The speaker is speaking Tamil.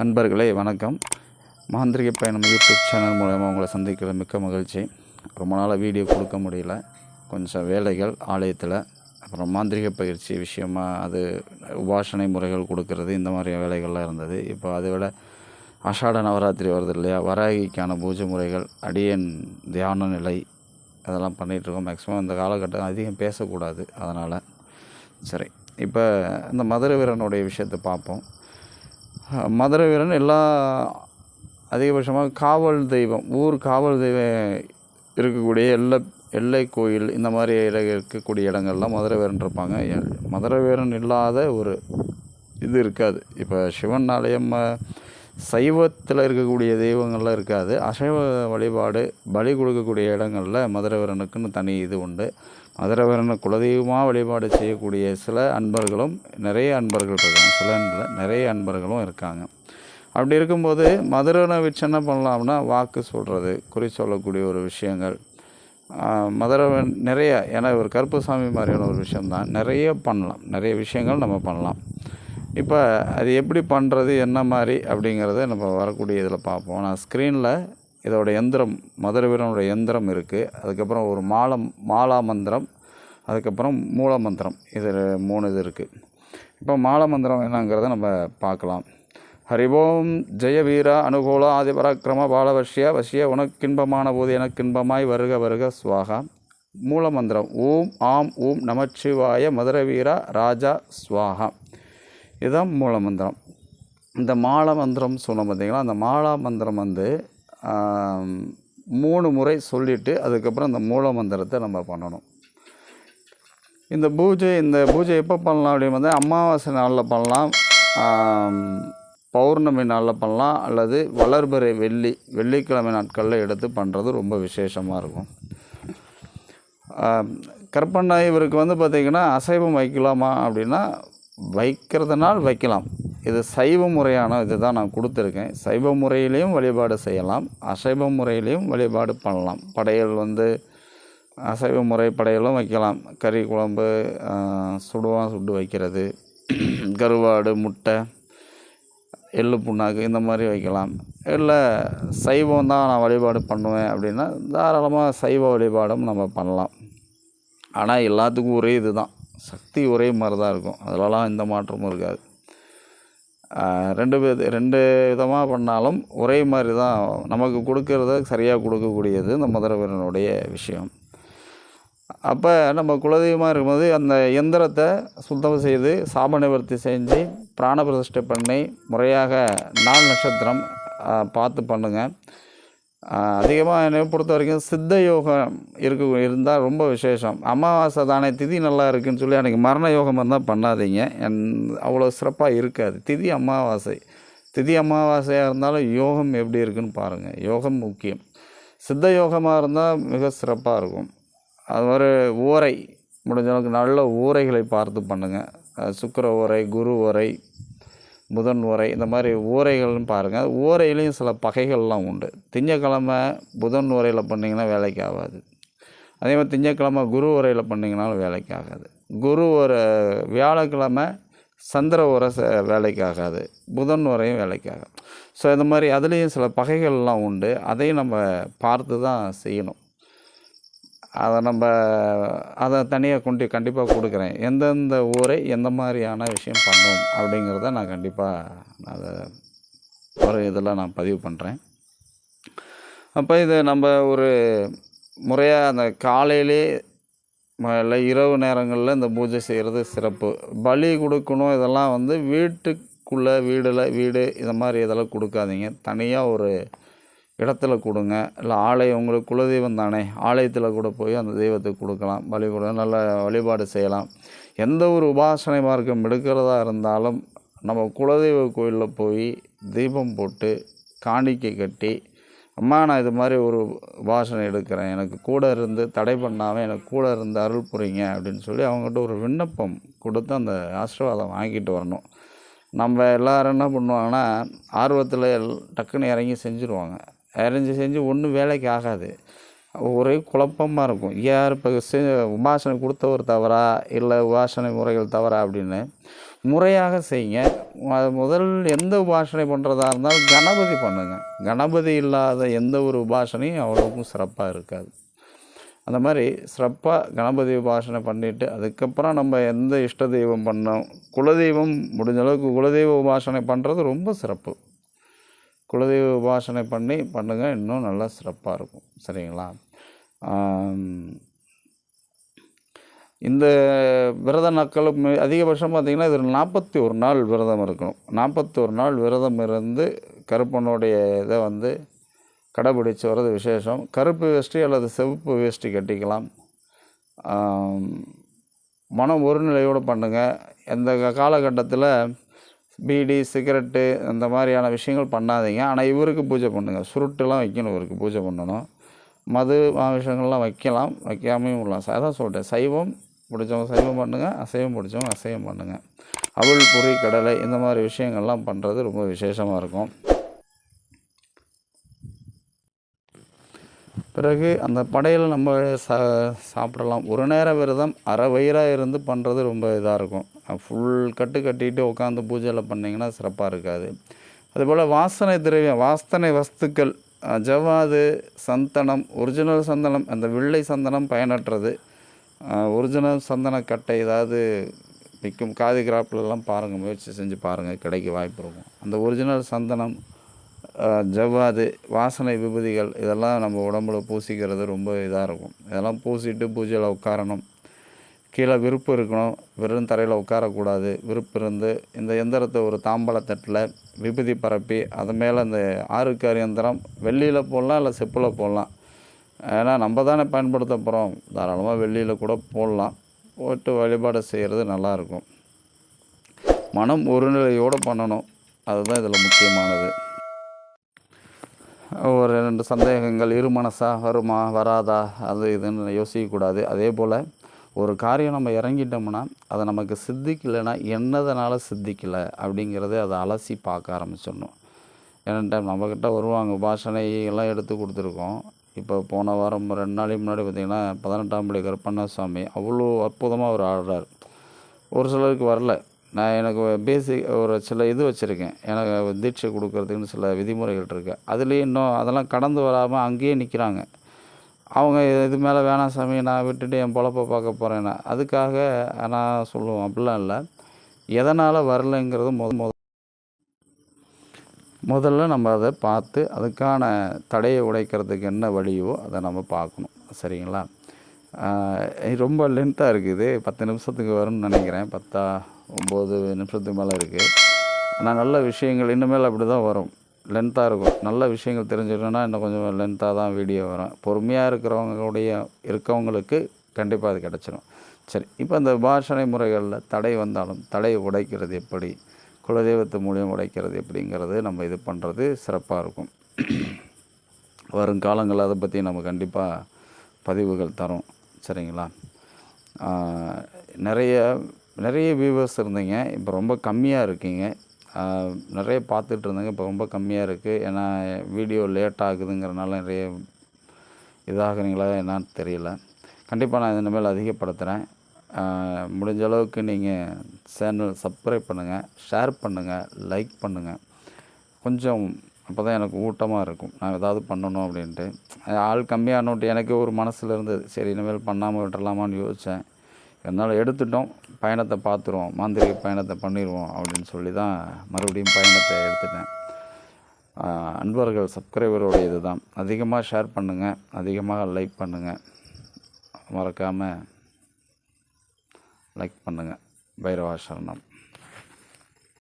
நண்பர்களே வணக்கம். மாந்திரிக பயணம் யூடியூப் சேனல் மூலமாக உங்களை சந்திக்கிற மிக்க மகிழ்ச்சி. ரொம்ப நாளாக வீடியோ கொடுக்க முடியல. கொஞ்சம் வேலைகள் ஆலயத்தில். அப்புறம் மாந்திரிக பயிற்சி விஷயமா அது உபாசனை முறைகள் கொடுக்கறது இந்த மாதிரி வேலைகள்லாம் இருந்தது. இப்போ அதை விட அஷாட நவராத்திரி வருது இல்லையா? வராகிக்கான பூஜை முறைகள் அடியன் தியான நிலை அதெல்லாம் பண்ணிகிட்ருக்கோம் மேக்ஸிமம் இந்த காலகட்டம் அதிகம் பேசக்கூடாது அதனால். சரி இப்போ இந்த மதுரை வீரனுடைய விஷயத்தை பார்ப்போம். மதுரை வீரன் எல்லா அதிகபட்சமாக காவல் தெய்வம் ஊர் காவல் தெய்வம் இருக்கக்கூடிய எல்லை எல்லை கோயில் இந்த மாதிரி இட- இருக்கக்கூடிய இடங்கள்லாம் மதுரை வீரன் இருப்பாங்க. எ- மதுரை வீரன் இல்லாத ஒரு இது இருக்காது. இப்போ சிவன் ஆலயம் சைவத்தில் இருக்கக்கூடிய தெய்வங்கள்லாம் இருக்காது. அசைவ வழிபாடு பலி கொடுக்கக்கூடிய இடங்களில் மதுரவரனுக்குன்னு தனி இது உண்டு. மதுரவரனை குலதெய்வமாக வழிபாடு செய்யக்கூடிய சில அன்பர்களும் நிறைய அன்பர்கள் இருக்காங்க. சில நிறைய அன்பர்களும் இருக்காங்க. அப்படி இருக்கும்போது மதுரனை வச்சு என்ன பண்ணலாம்னா வாக்கு சொல்கிறது குறி சொல்லக்கூடிய ஒரு விஷயங்கள். மதுரவன் நிறைய ஏன்னா ஒரு கருப்புசாமி மாதிரியான ஒரு விஷயம்தான். நிறைய பண்ணலாம். நிறைய விஷயங்கள் நம்ம பண்ணலாம். இப்போ அது எப்படி பண்ணுறது என்ன மாதிரி அப்படிங்கிறத நம்ம வரக்கூடிய இதில் பார்ப்போம். நான் ஸ்க்ரீனில் இதோட எந்திரம் மதுர வீரனோட எந்திரம் இருக்குது அதுக்கப்புறம் ஒரு மாலம் மாலா மந்திரம் அதுக்கப்புறம் மூல மந்திரம். இது மூணு இது இருக்குது இப்போ மால மந்திரம் என்னங்கிறத நம்ம பார்க்கலாம். ஹரிவோம் ஜெய வீரா அனுகூல ஆதிபராக்கிரம பாலவஷ்ய வசிய உனக்கின்பமான போது எனக்கின்பமாய் வருக வருக சுவாகா. மூல மந்திரம். ஓம் ஆம் ஓம் நமச்சிவாய மதுர வீரா ராஜா சுவாகா. இதுதான் மூல மந்திரம். இந்த மாலா மந்திரம் சொன்னோம் பார்த்தீங்களா அந்த மாலா மந்திரம் வந்து மூணு முறை சொல்லிவிட்டு அதுக்கப்புறம் இந்த மூல மந்திரத்தை நம்ம பண்ணணும். இந்த பூஜை இந்த பூஜை எப்போ பண்ணலாம் அப்படின்னு வந்து அமாவாசை நாளில் பண்ணலாம். பௌர்ணமி நாளில் பண்ணலாம். அல்லது வளர்பிறை வெள்ளி வெள்ளிக்கிழமை நாட்களில் எடுத்து பண்ணுறது ரொம்ப விசேஷமாக இருக்கும். ஆம், கற்பண்ணா இவருக்கு வந்து பார்த்திங்கன்னா அசைவம் வைக்கலாமா அப்படின்னா வைக்கிறதுனால் வைக்கலாம். இது சைவ முறையான இது தான் நான் கொடுத்துருக்கேன். சைவ முறையிலையும் வழிபாடு செய்யலாம். அசைவ முறையிலையும் வழிபாடு பண்ணலாம். படையல் வந்து அசைவ முறை படையலும் வைக்கலாம். கறி குழம்பு ஆ, சுடுவான் சுட்டு வைக்கிறது. கருவாடு முட்டை எள்ளு புண்ணாக்கு இந்த மாதிரி வைக்கலாம். இல்லை சைவம் தான் நான் வழிபாடு பண்ணுவேன் அப்படின்னா தாராளமாக சைவ வழிபாடும் நம்ம பண்ணலாம். ஆனால் எல்லாத்துக்கும் ஒரே இது தான் சக்தி ஒரே மாதிரி தான் இருக்கும். அதிலலாம் எந்த மாற்றமும் இருக்காது. ரெண்டு வித ரெண்டு விதமாக பண்ணாலும் ஒரே மாதிரி தான் நமக்கு கொடுக்கறத சரியாக கொடுக்கக்கூடியது இந்த மதுரவீரனுடைய விஷயம். அப்போ நம்ம குலதெய்வமாக இருக்கும்போது அந்த எந்திரத்தை சுத்தம் செய்து சாப நிவர்த்தி செஞ்சு பிராண பிரதிஷ்டை பண்ணி முறையாக நாள் நட்சத்திரம் பார்த்து பண்ணுங்கள் அதிகமாக என்னை பொறுத்த வரைக்கும் சித்த யோகம் இருக்க இருந்தால் ரொம்ப விசேஷம். அமாவாசை தானே திதி நல்லா இருக்குன்னு சொல்லி அன்றைக்கி மரண யோகம் இருந்தால் பண்ணாதீங்க. என் அவ்வளோ சிறப்பாக இருக்காது. திதி அமாவாசை. திதி அமாவாசையாக இருந்தாலும் யோகம் எப்படி இருக்குன்னு பாருங்கள் யோகம் முக்கியம். சித்த யோகமாக இருந்தால் மிக சிறப்பாக இருக்கும். அது மாதிரி ஊரை முடிஞ்ச அளவுக்கு நல்ல ஊரைகளை பார்த்து பண்ணுங்கள் சுக்கர ஊரை குரு ஊரை புதன் ஓரை இந்த மாதிரி ஊரைகள்னு பாருங்கள் ஊரையிலையும் சில பகைகள்லாம் உண்டு. திங்கக்கிழமை புதன் ஓரையில் பண்ணிங்கன்னா வேலைக்கு ஆகாது. அதே மாதிரி திங்கக்கிழமை குரு உரையில் பண்ணிங்கனாலும் வேலைக்கு ஆகாது. குரு ஒரு வியாழக்கிழமை சந்திர உரை ச- வேலைக்கு ஆகாது. புதன் உரையும் வேலைக்கு ஆகாது. ஸோ இந்த மாதிரி அதுலேயும் சில பகைகள்லாம் உண்டு. அதையும் நம்ம பார்த்து தான் செய்யணும். அதை நம்ம அதை தனியாக கொண்டு கண்டிப்பாக கொடுக்குறேன். எந்தெந்த ஊரை எந்த மாதிரியான விஷயம் பண்ணும் அப்படிங்கிறத நான் கண்டிப்பாக அதை ஒரு இதில் நான் பதிவு பண்ணுறேன் அப்போ இது நம்ம ஒரு முறையாக அந்த காலையிலே ம- இல்லை இரவு நேரங்களில் இந்த பூஜை செய்கிறது சிறப்பு. பலி கொடுக்கணும் இதெல்லாம் வந்து வீட்டுக்குள்ளே வீடில் வீடு இந்த மாதிரி இதெல்லாம் கொடுக்காதீங்க. தனியாக ஒரு இடத்துல கொடுங்க. இல்லை ஆலயம் உங்களுக்கு குலதெய்வம் தானே? ஆலயத்தில் கூட போய் அந்த தெய்வத்துக்கு கொடுக்கலாம். பலி கொடுங்க நல்ல வழிபாடு செய்யலாம். எந்த ஒரு உபாசனை மார்க்கம் எடுக்கிறதா இருந்தாலும் நம்ம குலதெய்வ கோயிலில் போய் தீபம் போட்டு காணிக்கை கட்டி அம்மா நான் இது மாதிரி ஒரு உபாசனை எடுக்கிறேன். எனக்கு கூட இருந்து தடை பண்ணாமல் எனக்கு கூட இருந்து அருள் புரிங்க அப்படின்னு சொல்லி அவங்ககிட்ட ஒரு விண்ணப்பம் கொடுத்து அந்த ஆசீர்வாதம் வாங்கிட்டு வரணும். நம்ம எல்லாரும் என்ன பண்ணுவாங்கன்னா ஆர்வத்தில் டக்குன்னு இறங்கி செஞ்சுருவாங்க. அரேஞ்சு செஞ்சு ஒன்றும் வேலைக்கு ஆகாது. ஒரே குழப்பமாக இருக்கும். யார் இப்போ செ உபாசனை கொடுத்தவர் தவறா? இல்லை உபாசனை முறைகள் தவறா அப்படின்னு? முறையாக செய்யுங்க. ம- முதல் எந்த உபாசனை பண்ணுறதா இருந்தாலும் கணபதி பண்ணுங்க. கணபதி இல்லாத எந்த ஒரு உபாசனையும் அவ்வளோக்கும் சிறப்பாக இருக்காது. அந்த மாதிரி சிறப்பாக கணபதி உபாசனை பண்ணிவிட்டு அதுக்கப்புறம் நம்ம எந்த இஷ்ட தெய்வம் பண்ணோம்? குலதெய்வம் முடிஞ்ச அளவுக்கு குலதெய்வ உபாசனை பண்ணுறது ரொம்ப சிறப்பு. குலதெய்வ உபாசனை பண்ணி பண்ணுங்கள் இன்னும் நல்லா சிறப்பாக இருக்கும். சரிங்களா? இந்த விரத நாட்களும் அதிகபட்சம் பார்த்திங்கன்னா இதில் நாற்பத்தி ஒரு நாள் விரதம் இருக்கணும். நாற்பத்தி ஒரு நாள் விரதம் இருந்து கருப்பனுடைய இதை வந்து கடைபிடிச்சு வர்றது விசேஷம். கருப்பு வேஷ்டி அல்லது சிவப்பு வேஷ்டி கட்டிக்கலாம். மனம் ஒருநிலையோடு பண்ணுங்கள் எந்த காலகட்டத்தில் பீடி சிகரெட்டு அந்த மாதிரியான விஷயங்கள் பண்ணாதீங்க. ஆனால் இவருக்கு பூஜை பண்ணுங்கள் சுருட்டுலாம் வைக்கணும் இவருக்கு. பூஜை பண்ணணும். மது விஷயங்கள்லாம் வைக்கலாம். வைக்காமையும் விடலாம். அதான் சொல்லிட்டேன் சைவம் பிடிச்சவங்க சைவம் பண்ணுங்கள் அசைவம் பிடிச்சவங்க அசைவம் பண்ணுங்கள் அவள் பொறி கடலை இந்த மாதிரி விஷயங்கள்லாம் பண்ணுறது ரொம்ப விசேஷமாக இருக்கும். பிறகு அந்த படையில் நம்ம சா சாப்பிடலாம். ஒரு நேர விரதம் அரை வயிறாக இருந்து பண்ணுறது ரொம்ப இதாக இருக்கும். ஃபுல் கட்டு கட்டிட்டு உட்காந்து பூஜையில் பண்ணிங்கன்னா சிறப்பாக இருக்காது. அதுபோல் வாசனை திரவியம் வாசனை வஸ்துக்கள் அஹ், ஜவ்வாது சந்தனம் ஒரிஜினல் சந்தனம் அந்த வெள்ளை சந்தனம் பயனற்றது. ஒரிஜினல் சந்தன கட்டை ஏதாவது விற்கும் காதி கிராப்லலாம் பாருங்கள் முயற்சி செஞ்சு பாருங்கள் கிடைக்க வாய்ப்பு இருக்கும். அந்த ஒரிஜினல் சந்தனம் ஜவ்வாது வாசனை விபூதிகள் இதெல்லாம் நம்ம உடம்புல பூசிக்கிறது ரொம்ப இதாக இருக்கும். இதெல்லாம் பூசிட்டு பூஜையில் உட்காரணும். கீழே விருப்பு இருக்கணும். வெறும் தரையில் உட்காரக்கூடாது. விருப்பு இருந்து இந்த எந்திரத்தை ஒரு தாம்பாள விபூதி பரப்பி அது மேலே அந்த ஆறுக்கார் எந்திரம் வெள்ளியில் போடலாம் இல்லை செப்பில் போடலாம். ஏன்னா நம்ம தானே பயன்படுத்த போகிறோம் தாராளமாக வெள்ளியில் கூட போடலாம். போட்டு வழிபாடு செய்கிறது நல்லாயிருக்கும் மனம் ஒருநிலையோடு பண்ணணும். அதுதான் இதில் முக்கியமானது. ஒரு ரெண்டு சந்தேகங்கள் இரு மனசா வருமா வராதா அது இதுன்னு யோசிக்கக்கூடாது. அதே போல் ஒரு காரியம் நம்ம இறங்கிட்டோம்னா அதை நமக்கு சித்திக்கலைன்னா என்னதனால சித்திக்கலை அப்படிங்கிறத அதை அலசி பார்க்க ஆரம்பிச்சிடணும். ஏன்னா நம்மக்கிட்ட வருவாங்க உபாசனை எல்லாம் எடுத்து கொடுத்துருக்கோம். இப்போ போன வாரம் ரெண்டு நாளைக்கு முன்னாடி பார்த்திங்கன்னா பதினெட்டாம் படி கருப்பண்ணசாமி அவ்வளோ அற்புதமாக அவர் ஆடுறார். ஒரு சிலருக்கு வரல. நான் எனக்கு பேசிக் ஒரு சில இது வச்சுருக்கேன். எனக்கு தீட்சை கொடுக்கறதுக்குன்னு சில விதிமுறைகள் இருக்குது அதுலேயும் இன்னும் அதெல்லாம் கடந்து வராமல் அங்கேயே நிற்கிறாங்க அவங்க இது மேலே வேணாம் சாமி நான் விட்டுட்டு என் பொழப்ப பார்க்க போகிறேன்னா அதுக்காக நான் சொல்லுவோம் அப்படிலாம் இல்லை. எதனால் வரலைங்கிறது முத முத முதல்ல நம்ம அதை பார்த்து அதுக்கான தடையை உடைக்கிறதுக்கு என்ன வழியோ அதை நம்ம பார்க்கணும். சரிங்களா? ரொம்ப லென்த்தாக இருக்குது. பத்து நிமிஷத்துக்கு வரும்னு நினைக்கிறேன். பத்தா ஒம்பது நிமிஷத்துக்கு மேலே இருக்குது ஆனால் நல்ல விஷயங்கள் இனிமேல் அப்படி தான் வரும். லென்த்தாக இருக்கும். நல்ல விஷயங்கள் தெரிஞ்சுக்கணுன்னா இன்னும் கொஞ்சம் லென்த்தாக தான் வீடியோ வரும். பொறுமையாக இருக்கிறவங்களுடைய இருக்கவங்களுக்கு கண்டிப்பாக அது கிடச்சிரும். சரி இப்போ இந்த பாஷணை முறைகளில் தடை வந்தாலும் தடையை உடைக்கிறது எப்படி? குலதெய்வத்து மூலியம் உடைக்கிறது எப்படிங்கிறது நம்ம இது பண்ணுறது சிறப்பாக இருக்கும். வருங்காலங்களில் அதை பற்றி நம்ம கண்டிப்பாக பதிவுகள் தரும். சரிங்களா? நிறைய நிறைய வியூவர்ஸ் இருந்தீங்க. இப்போ ரொம்ப கம்மியாக இருக்கீங்க. நிறைய பார்த்துட்டு இருந்தீங்க. இப்போ ரொம்ப கம்மியாக இருக்குது ஏன்னா வீடியோ லேட் ஆகுதுங்கிறனால நிறைய இதாகிறீங்களா என்னன்னு தெரியல. கண்டிப்பாக நான் இனிமேல் அதிகப்படுத்துகிறேன் முடிஞ்ச அளவுக்கு நீங்கள் சேனல் சப்ஸ்கிரைப் பண்ணுங்கள் ஷேர் பண்ணுங்கள் லைக் பண்ணுங்கள் கொஞ்சம் அப்போ தான் எனக்கு ஊட்டமாக இருக்கும். நான் ஏதாவது பண்ணணும் அப்படின்ட்டு. ஆள் கம்மியானோட்டு எனக்கு ஒரு மனசில் இருந்தது. சரி இனிமேல் பண்ணாமல் விட்டுடலாமான்னு யோசித்தேன் என்னால் எடுத்துட்டோம். பயணத்தை பார்த்துருவோம். மாந்திரிக பயணத்தை பண்ணிடுவோம் அப்படின்னு சொல்லி தான் மறுபடியும் பயணத்தை எடுத்துட்டேன். அன்பர்கள் சப்ஸ்கிரைபருடைய இது தான் அதிகமாக ஷேர் பண்ணுங்கள் அதிகமாக லைக் பண்ணுங்கள் மறக்காமல் லைக் பண்ணுங்கள் பைரவா சரணம்.